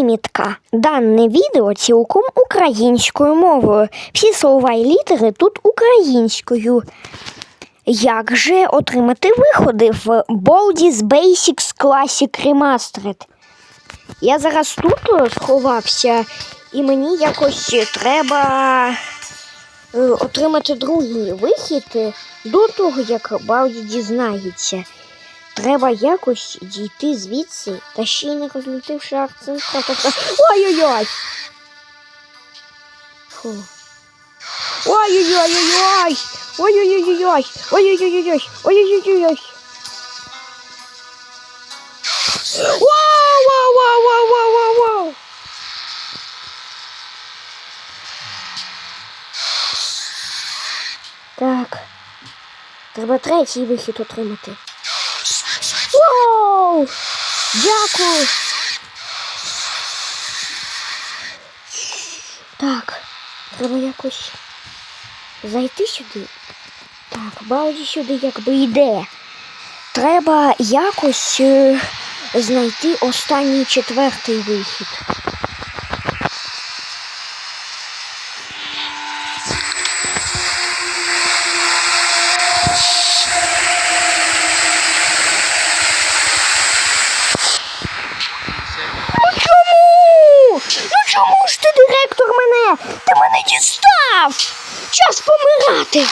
Примітка. Дане відео цілком українською мовою. Всі слова і літери тут українською. Як же отримати виходи в Baldi's Basics Classic Remastered? Я зараз тут сховався, і мені якось треба е, отримати другий вихід до того, як Балді дізнається. Треба якось дійти звідси, та ще й не розлютивши акцент. Ой-ой-ой! Ой-ой-ой-ой-ой! Ой-ой-ой-ой! Ой-ой-ой-ой! Ой-ой-ой-ой! Вау, вау, вау, вау, вау, вау, вау! Так. Треба третій вихід отримати. Вау! Дякую! Так, треба якось зайти сюди. Так, Балді сюди якби йде. Треба якось е, знайти останній четвертий вихід. Ну чому? Ну чому ж ти, директор, мене? Ти мене дістав! Час помирати!